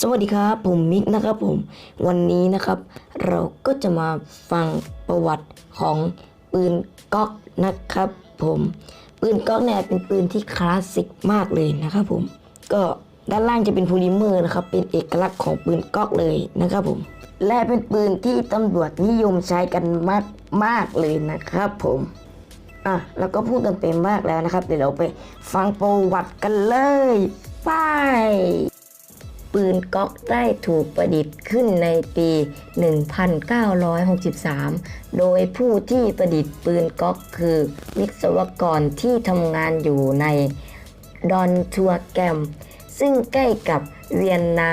สวัสดีครับ ผมมิกนะครับผม วันนี้นะครับ เราก็จะมาฟังประวัติของปืนก๊อกนะครับ ผม ปืนก๊อกเนี่ยเป็นปืนที่คลาสสิกมากเลยนะครับผม ก็ด้านล่างจะเป็นโพลิเมอร์นะครับ เป็นเอกลักษณ์ของปืนก๊อกเลยนะครับผม และเป็นปืนที่ตำรวจนิยมใช้กันมากมากเลยนะครับผมอะแล้วก็พูดกันเต็มมากแล้วนะครับ เดี๋ยวเราไปฟังประวัติกันเลย ไป ปืนก๊อกได้ถูกประดิษฐ์ขึ้นในปี 1963 โดยผู้ที่ประดิษฐ์ปืนก๊อกคือวิศวกรที่ทำงานอยู่ในดอนทัวแกม ซึ่งใกล้กับเวียนนา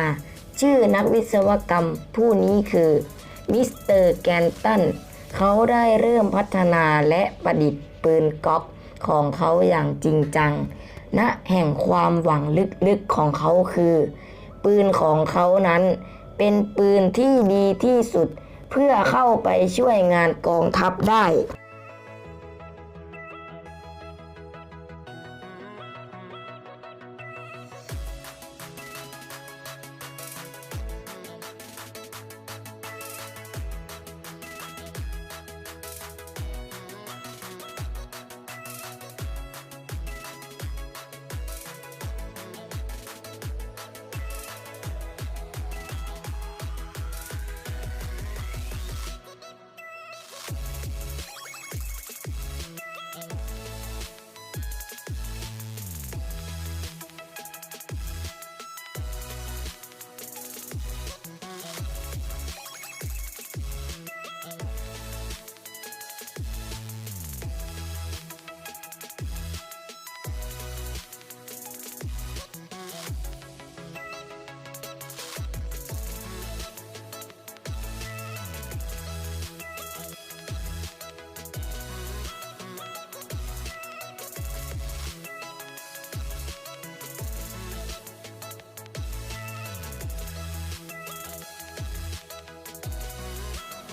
ชื่อนักวิศวกรรมผู้นี้คือมิสเตอร์แกนตัน เขาได้เริ่มพัฒนาและประดิษฐ์ปืนก๊อกของเขาอย่างจริงจังณแห่งความหวังลึกๆของเขาคือ ปืนของเขานั้น เป็นปืนที่ดีที่สุดเพื่อเข้าไปช่วยงานกองทัพได้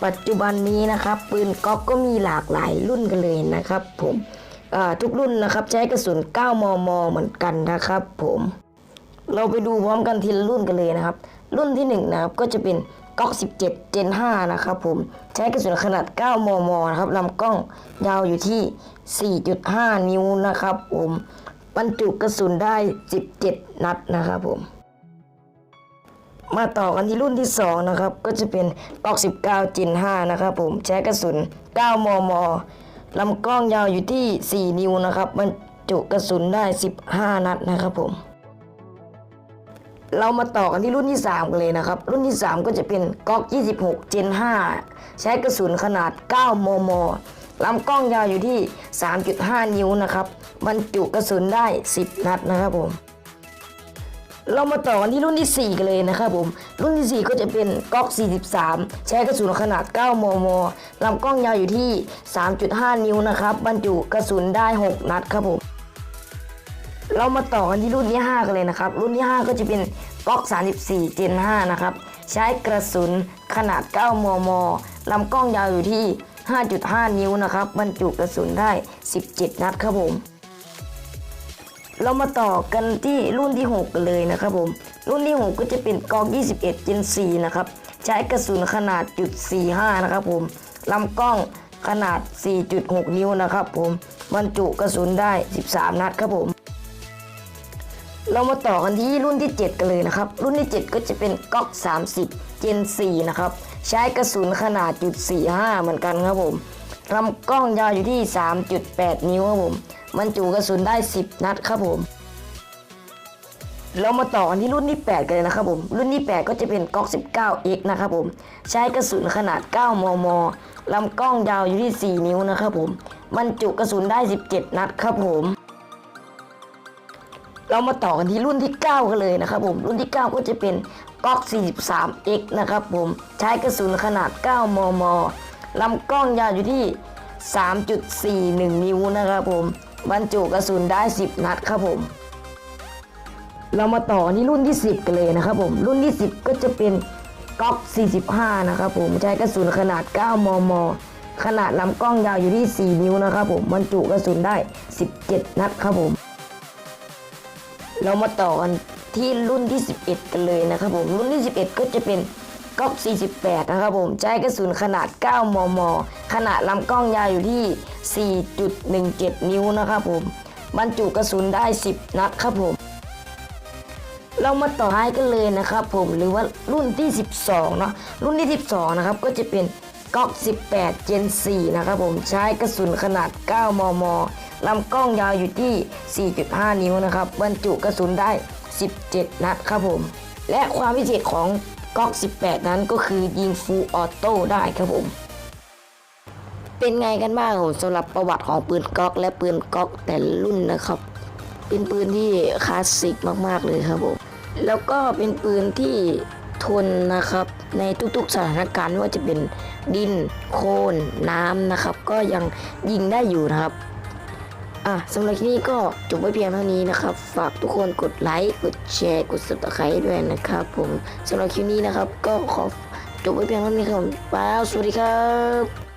ปัจจุบันนี้นะครับ ปืนก๊อกก็มีหลากหลายรุ่นกันเลยนะครับ ผมทุกรุ่นนะครับใช้กระสุน 9 มม เหมือนกันนะครับ ผม เราไปดูพร้อมกันทีละรุ่นกันเลยนะครับ รุ่นที่1นะครับก็จะเป็นก๊อก17 Gen 5นะครับผมใช้กระสุนขนาด 9 มม นะครับลำกล้องยาวอยู่ที่ 4.5 นิ้วนะครับ ผมบรรจุกระสุนได้ 17 นัดนะครับผม มาต่อกันที่รุ่นที่ 2 นะครับ ก็จะเป็นกอก 19 Gen 5นะครับผมใช้กระสุน 9 มม ลำกล้องยาวอยู่ที่ 4 นิ้วนะครับบรรจุกระสุนได้ 15 นัดนะครับผม เรามาต่อกันที่รุ่นที่ 3 กันเลยนะครับ รุ่นที่ 3 ก็จะเป็นก๊อก 26 Gen 5ใช้กระสุนขนาด 9 มม ลำกล้องยาวอยู่ที่ 3.5 นิ้วนะครับบรรจุกระสุนได้ 10 นัดนะครับผม เรามาต่อกันที่รุ่นที่ 4 กันเลยนะครับผม รุ่นที่ 4 ก็จะเป็นก๊อก 43 ใช้กระสุนขนาด 9 มม ลำกล้องยาวอยู่ที่ 3.5 นิ้วนะครับ บรรจุกระสุนได้ 6 นัดครับผม เรามาต่อกันที่รุ่นที่ 5 กันเลยนะครับ รุ่นที่ 5 ก็จะเป็นก๊อก 34 Gen 5 นะครับ ใช้กระสุนขนาด 9 มม ลำกล้องยาวอยู่ที่ 5.5 นิ้วนะครับ บรรจุกระสุนได้ 17 นัดครับผม เรามาต่อกันที่รุ่นที่ 6 กันเลยนะครับผม รุ่นที่ 6 ก็จะเป็นกอง 21 Gen 4นะครับ ใช้กระสุนขนาดจุด45 นะครับผมลำกล้องขนาด 4.6 นิ้วนะครับผมบรรจุกระสุนได้ 13 นัดครับผม เรามาต่อกันที่รุ่นที่ 7 กันเลยนะครับ รุ่นที่ 7 ก็จะเป็นก๊อก30 Gen 4นะครับ ใช้กระสุนขนาดจุด45 เหมือนกันครับผม ลำกล้องยาวอยู่ที่ 3.8 นิ้วครับผมบรรจุกระสุนได้ 10 นัดครับผม เรามาต่อกันที่รุ่นที่ 8 กันเลยนะครับผม รุ่นที่ 8 ก็จะเป็นก๊อก 19X นะครับผม ใช้กระสุนขนาด 9 มม ลำกล้องยาวอยู่ที่ 4 นิ้วนะครับผมบรรจุกระสุนได้ 17 นัดครับผมเรามาต่อกันที่รุ่นที่ 9 กันเลยนะครับผม รุ่นที่ 9 ก็จะเป็นก๊อก 43X นะครับผม ใช้กระสุนขนาด 9 มม ลำกล้องยาวอยู่ที่ 3.41 นิ้วนะครับผม บรรจุกระสุนได้ 10 นัดครับผม เรามาต่อที่รุ่นที่ 10 กันเลยนะครับผม รุ่นที่ 10 ก็จะเป็นก๊อก 45 นะครับผม ใช้กระสุนขนาด 9 มม ขนาดลำกล้องยาวอยู่ที่ 4 นิ้วนะครับผม บรรจุกระสุนได้ 17 นัดครับผม เรามาต่อกันที่รุ่นที่ 11 กันเลยนะครับผม รุ่นที่ 11 ก็จะเป็น ก๊อก48 นะครับผม ใช้กระสุนขนาด 9 มม ขนาดลำกล้องยาวอยู่ที่ 4.17 นิ้วนะครับผม บรรจุกระสุนได้ 10 นัดครับผม เรามาต่อท้ายกันเลยนะครับผม หรือว่ารุ่นที่ 12 เนาะ รุ่นที่ 12 นะครับ ก็จะเป็นก๊อก18 Gen 4 นะครับผม ใช้กระสุนขนาด 9 มม ลำกล้องยาวอยู่ที่ 4.5 นิ้วนะครับ บรรจุกระสุนได้ 17 นัดครับผม และความพิเศษของ ก๊อก 18 นั้นก็คือยิงฟูลออโต้ได้ครับผม เป็นไงกันบ้างผมสำหรับประวัติของปืนก๊อกและปืนก๊อกแต่รุ่นนะครับ เป็นปืนที่คลาสสิกมากๆเลยครับผม แล้วก็เป็นปืนที่ทนนะครับในทุกๆสถานการณ์ไม่ว่าจะเป็นดินโคลนน้ำนะครับ ก็ยังยิงได้อยู่นะครับ อะสำหรับที่นี้ก็จบไว้เพียงเท่านี้นะครับ ฝากทุกคนกดไลค์กดแชร์กด subscribe ด้วยนะครับ ผมสำหรับคลิปนี้นะครับ ก็ขอจบไว้เพียงเท่านี้ครับไปแล้วสวัสดีครับ